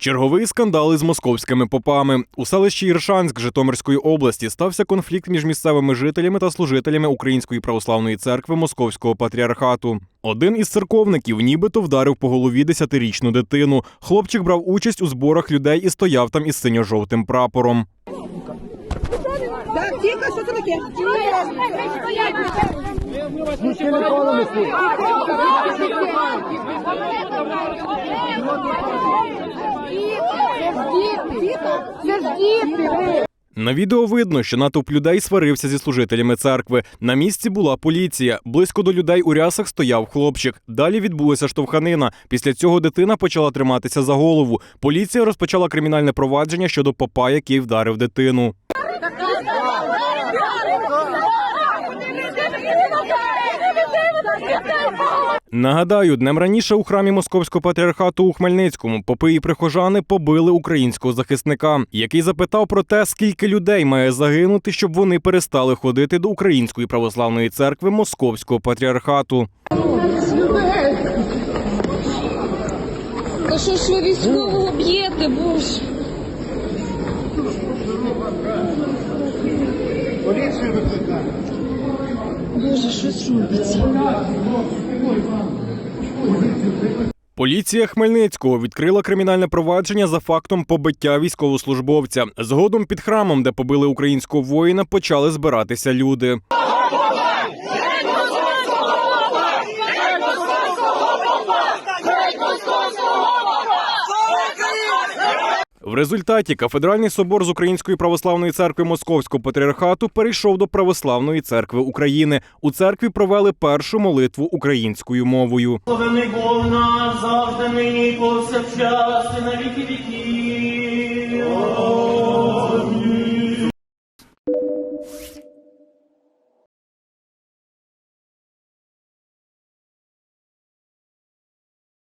Черговий скандал із московськими попами у селищі Іршанськ Житомирської області стався конфлікт між місцевими жителями та служителями Української православної церкви Московського патріархату. Один із церковників нібито вдарив по голові десятирічну дитину. Хлопчик брав участь у зборах людей і стояв там із синьо-жовтим прапором. Так, тихо, що це таке? Це ж діти. На відео видно, що натовп людей сварився зі служителями церкви. На місці була поліція. Близько до людей у рясах стояв хлопчик. Далі відбулася штовханина. Після цього дитина почала триматися за голову. Поліція розпочала кримінальне провадження щодо попа, який вдарив дитину. Нагадаю, днем раніше у храмі Московського патріархату у Хмельницькому попи і прихожани побили українського захисника, який запитав про те, скільки людей має загинути, щоб вони перестали ходити до Української православної церкви Московського патріархату. Та що ж ви військового б'єте, боже? Боже, щось робиться. Поліція Хмельницького відкрила кримінальне провадження за фактом побиття військовослужбовця. Згодом під храмом, де побили українського воїна, почали збиратися люди. В результаті кафедральний собор з Української православної церкви Московського патріархату перейшов до Православної церкви України. У церкві провели першу молитву українською мовою. Благословений Бог нас завжди нині, повсякчас, на віки віків.